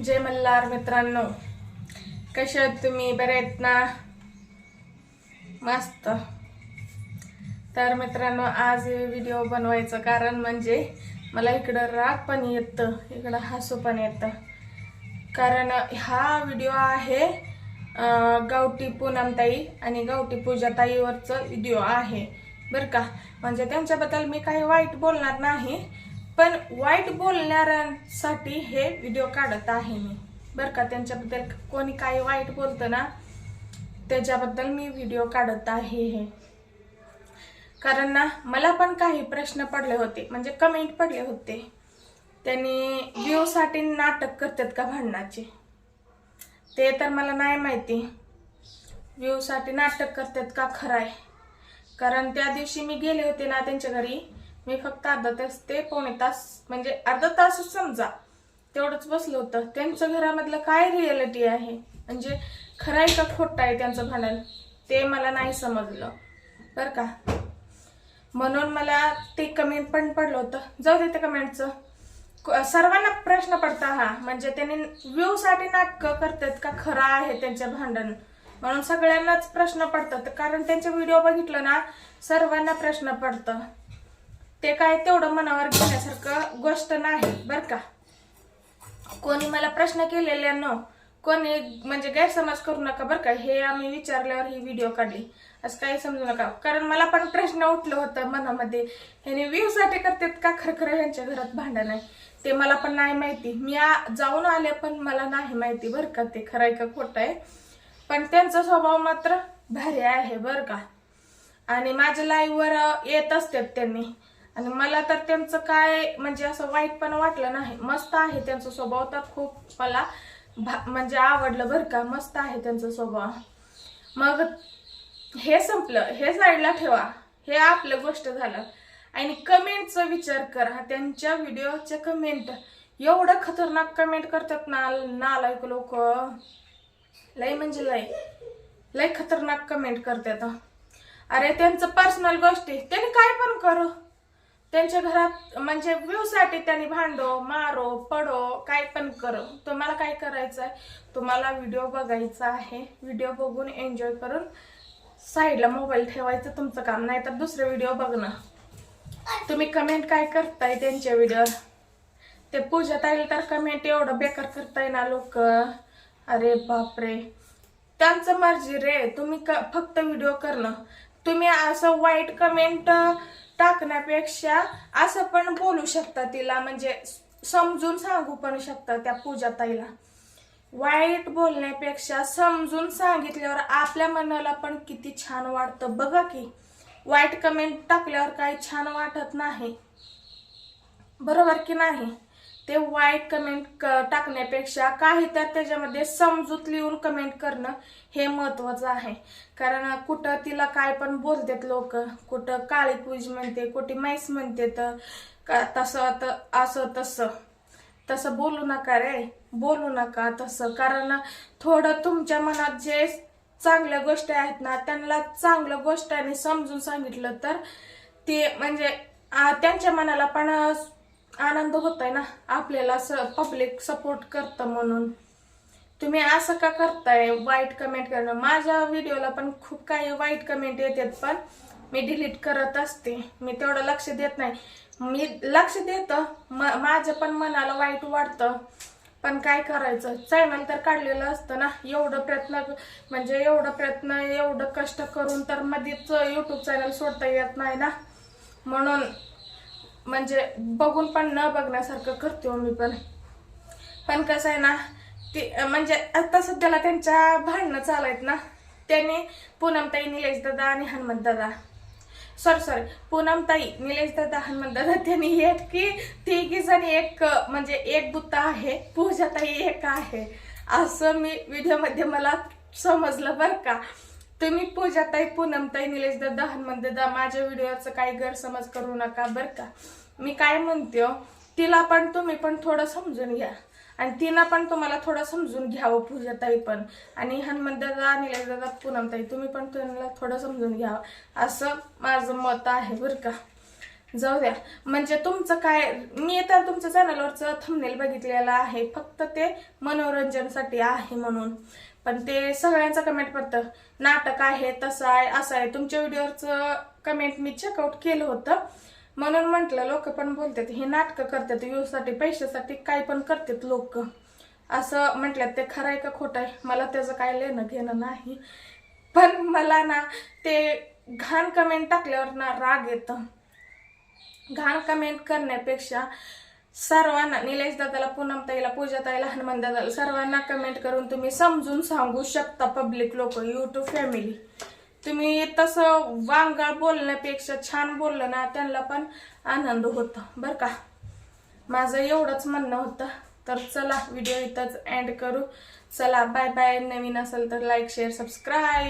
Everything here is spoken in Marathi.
जय मल्हार मित्रांनो. कसे आहेत तुम्ही? बरे आहेत ना? मस्त. तर मित्रांनो आज व्हिडिओ बनवायचं कारण म्हणजे मला इकडं राग पण येतं. इकडं हसू पण येतं. कारण हा व्हिडिओ आहे अं, गावठी पूनमताई आणि गावठी पूजाताईवरचं व्हिडिओ आहे. बरं का? म्हणजे त्यांच्याबद्दल मी काही वाईट बोलणार नाही. पण वाईट बोलणाऱ्यांसाठी हे व्हिडिओ काढत आहे मी. बरं का त्यांच्याबद्दल कोणी काही वाईट बोलतं ना त्याच्याबद्दल मी व्हिडिओ काढत आहे हे. कारण ना मला पण काही प्रश्न पडले होते म्हणजे कमेंट पडले होते. त्यांनी व्ह्यूसाठी नाटक करतात का भांडणाचे? ते तर मला नाही माहिती. व्ह्यूसाठी नाटक करतात का खरं आहे कारण त्या दिवशी मी गेले होते ना त्यांच्या घरी मी फक्त अर्धा तास ते पावणे तास म्हणजे अर्धा तासच समजा तेवढंच बसलं होतं. त्यांचं घरामधलं काय रियालिटी आहे? म्हणजे खरं आहे का खोटं आहे त्यांचं भांडण? ते मला नाही समजलं. बरं का? म्हणून मला ते कमेंट पण पडलं होतं. जाऊ दे त्या कमेंटचं सर्वांना प्रश्न पडता हा. म्हणजे त्यांनी व्ह्यूसाठी नाटकं करतात का खरं आहे त्यांचं भांडण? म्हणून सगळ्यांनाच प्रश्न पडतात. कारण त्यांचे व्हिडिओ बघितलं ना सर्वांना प्रश्न पडतं. ते काय तेवढं मनावर घेण्यासारखं गोष्ट नाही बरं का? कोणी मला प्रश्न केलेले न कोणी म्हणजे गैरसमज करू नका बरं का? हे आम्ही विचारल्यावर ही व्हिडिओ काढली. असं काही समजू नका. कारण मला पण प्रश्न उठलं होतं मनामध्ये. ह्याने व्ह्यूसाठी करतात का? खरखर ह्यांच्या घरात भांडण आहे. ते मला पण नाही माहिती. मी आ- जाऊन आले पण मला नाही माहिती बरं का? ते खरं आहे का खोटं आहे? पण त्यांचा स्वभाव मात्र भारी आहे बरं का? आणि माझ्या लाईव्हवर येत असतात त्यांनी. आणि मला तर त्यांचं काय म्हणजे असं वाईट पण वाटलं नाही. मस्त आहे त्यांचा स्वभाव तर खूप मला भा- म्हणजे आवडलं बरं का. मस्त आहे त्यांचा स्वभाव. मग हे संपलं. हे साईडला ठेवा. हे आपलं गोष्ट झालं. आणि कमेंटचा विचार करा. त्यांच्या व्हिडिओचे कमेंट एवढं खतरनाक कमेंट करतात ना नालायक लोक. लय म्हणजे लय. लय खतरनाक कमेंट करतात. अरे त्यांचं पर्सनल गोष्टी. त्यांनी काय पण करू. त्यांच्या घरात म्हणजे व्ह्यू त्यांनी भांडो मारो पडो काय पण करो. तुम्हाला काय करायचं आहे तुम्हाला व्हिडिओ बघायचा आहे. व्हिडिओ बघून एन्जॉय करून साईडला मोबाईल ठेवायचं तुमचं काम. नाही तर दुसरे व्हिडिओ बघणं. तुम्ही कमेंट काय करताय त्यांच्या व्हिडिओवर ते पूजात आले तर कमेंट एवढं बेकार करताय ना लोक. अरे बापरे. त्यांचं मर्जी रे. तुम्ही क- फक्त व्हिडिओ करणं. तुम्ही असं वाईट कमेंट टाकण्यापेक्षा असं पण बोलू शकता तिला म्हणजे समजून सांगू पण शकता त्या पूजाताईला वाईट बोलण्यापेक्षा समजून सांगितल्यावर आपल्या मनाला पण किती छान वाटतं. बघा की वाईट कमेंट टाकल्यावर काही छान वाटत नाही. बरोबर की नाही? ते वाईट कमेंट टाकण्यापेक्षा काही तर त्याच्यामध्ये समजूत लिहून कमेंट करणं हे महत्वाचं आहे. कारण कुठं तिला काय पण बोलतात लोक कुठं काळी पूज म्हणते कुठे माईस म्हणते तर का तसं असं तसं. तसं बोलू नका रे बोलू नका तसं. कारण थोडं तुमच्या मनात जे चांगल्या गोष्टी आहेत ना त्यांना चांगल्या गोष्टीने समजून सांगितलं तर ते म्हणजे त्यांच्या मनाला पण आनंद होत आहे ना. आपल्याला पब्लिक सपोर्ट करतं म्हणून. तुम्ही असं का करताय? वाईट कमेंट करणं. माझ्या व्हिडिओला पण खूप काही वाईट कमेंट येतात पण मी डिलीट करत असते. मी तेवढं लक्ष देत नाही. मी लक्ष देतं. म- माझं पण मनाला वाईट वाटतं. पण काय करायचं? चॅनल तर काढलेलं असतं ना. एवढं प्रयत्न म्हणजे एवढं प्रयत्न एवढं कष्ट करून तर मध्येच युट्यूब चॅनल सोडता येत नाही ना. म्हणून म्हणजे बघून पण न बघण्यासारखं करते हो मी पण. पण कसं आहे ना ते म्हणजे आता सध्याला त्यांच्या भांडणं चालू आहेत ना त्याने पूनमताई निलेश दादा आणि हनुमंत दादा. सॉरी सॉरी पूनमताई निलेश दादा हनुमंत दादा त्यांनी एक की तिघी जणी एक म्हणजे एक बुत्ता आहे पूजाताई एक आहे. असं मी व्हिडिओमध्ये मला समजलं बरं का. तुम्ही पूजाताई पूनमताई निलेश दादा हनुमंत दादा माझ्या व्हिडिओचं काही गैरसमज करू नका बरं का. मी काय म्हणते हो, तिला पण तुम्ही पण थोडं समजून घ्या. आणि तिनं पण तुम्हाला थोडं समजून घ्यावं पूजाताई पण. आणि हनुमंत दादा निलेश दादा पूनमताई तुम्ही पण त्यांना थोडं समजून घ्यावं असं माझं मत आहे बरं का. जाऊ द्या. म्हणजे तुमचं काय मी तर तुमच्या चॅनलवरचं थंबनेल बघितलेलं आहे. फक्त ते मनोरंजनसाठी आहे म्हणून. पण ते सगळ्यांचं कमेंट पडतं नाटक आहे तसं आहे असं आहे. तुमच्या व्हिडिओवरचं कमेंट मी चेकआउट केलं होतं. म्हणून म्हटलं लोक पण बोलतात हे नाटकं करतात व्ह्यूसाठी पैशासाठी काय पण करतात लोक. असं म्हटलं ते खरं आहे का खोटं आहे? मला त्याचं काय लेणं घेणं नाही. पण मला ना ते घाण कमेंट टाकल्यावर ना राग येतं. घाण कमेंट करण्यापेक्षा सर्वांना निलेश दादाला पूनम ताईला पूजा ताईला हनुमान दादाला सर्वांना कमेंट करून तुम्ही समजून सांगू शकता पब्लिक लोक युट्यूब फॅमिली तुम्ही तसं वांगाळ बोलण्यापेक्षा छान बोललं ना त्यांना पण आनंद होतो बरं का? माझं एवढंच म्हणणं होतं. तर चला व्हिडिओ इथंच एंड करू. चला बाय बाय नवीन असेल तर लाईक शेअर सबस्क्राईब